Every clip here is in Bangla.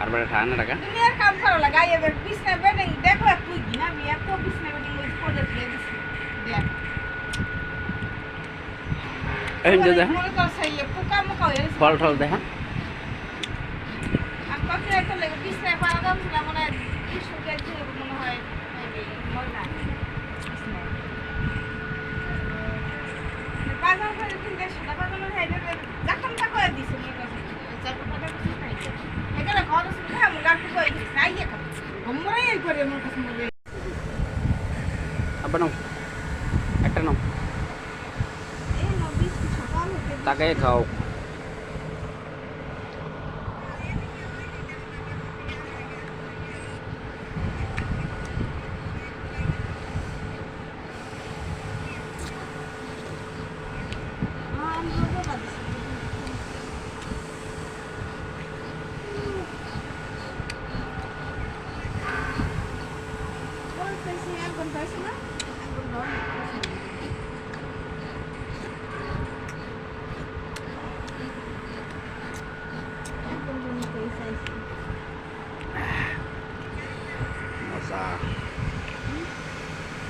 আর মানে বড় ঠান না রাখা তুমি আর কাম করো লাগা এই বিছনা বেডিং দেখো তুই না আমি এত বিছনা বেডিং ওই করে দিয়ে দিছি দেখ এই যে দেখা। পোকা মোকা হয়ে ফল ফল দেখা। আর পাখি একটা লাগে বিছনা পাড়া দাও না মনে হয় কি সুযোগ মনে হয় মনে হয় ঘুমরে এই করে মনে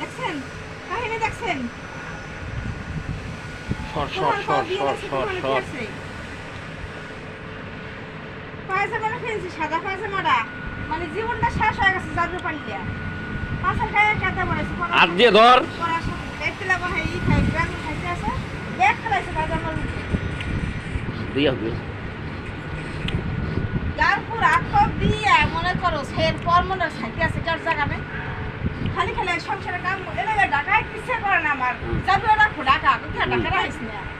দেখছেন? কাহিনী দেখছেন। সর সর সর সর সর সর। পায়জামাটা ফেলছি সাদা পায়জামাটা। মানে জীবনটা শেষ হয়ে গেছে জাদু পাল্লিয়া পাশের গায়ে কেটে পড়েছে হাত দিয়ে ধর। হ্যাঁ ই খাই খাইতে আছে? ব্যাগ খেলাইছে পায়জামার দিয়া দিয়ে। যার আটক দিয়ে মনে করো সের পর মনে হয় সাইতে আছে কার জায়গাবে খালি খালি সংসারে কাম এলাকা ডাকায় কিসে করে না আমার। যাবি ওরা ডাকা ডাকা রাখিস না।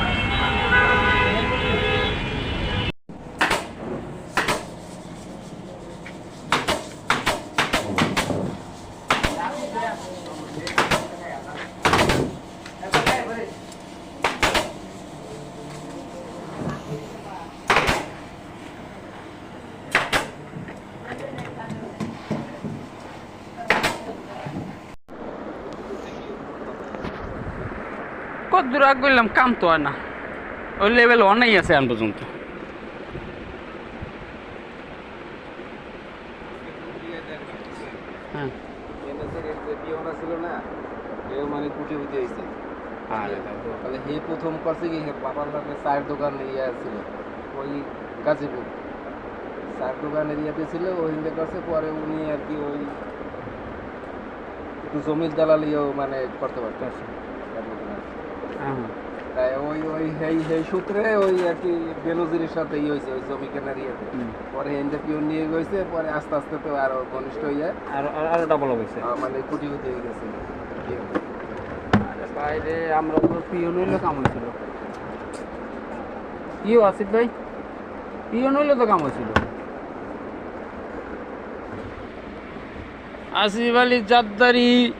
কত দূর আগ করলাম কাম তো না। ওই লেভেল অনেক আছে এখন পর্যন্ত। হ্যাঁ। এনএসের যে পিওনা ছিল না এও মানে কুটি উঠে হয়েছে তাহলে হে প্রথম করছে কি বাবার নামে চায়ের দোকান ইয়ে ছিল ওই গাজীপুর। চায়ের দোকানের ইয়েতে ছিল ওই করছে পরে উনি আর কি ওই একটু জমির দালালিও মানে করতে পারতো তাই ওই ওই সেই সেই সূত্রে ওই আর কি বেনজিরের সাথে ইয়ে হয়েছে ওই জমি কেনার ইয়েতে। পরে নিয়ে গেছে পরে আস্তে আস্তে তো আরও ঘনিষ্ঠ হয়ে যায়। আর আর- আরও ডাবল হয়েছে। মানে কুটি উঠে গেছে। আরে বাইরে আমরা তো পিওন হইলে কাম হয়েছিল। আসিফ ভাই পিওন হইলে তো কাম হয়েছিল। আসিফ আলী জাদ্দারি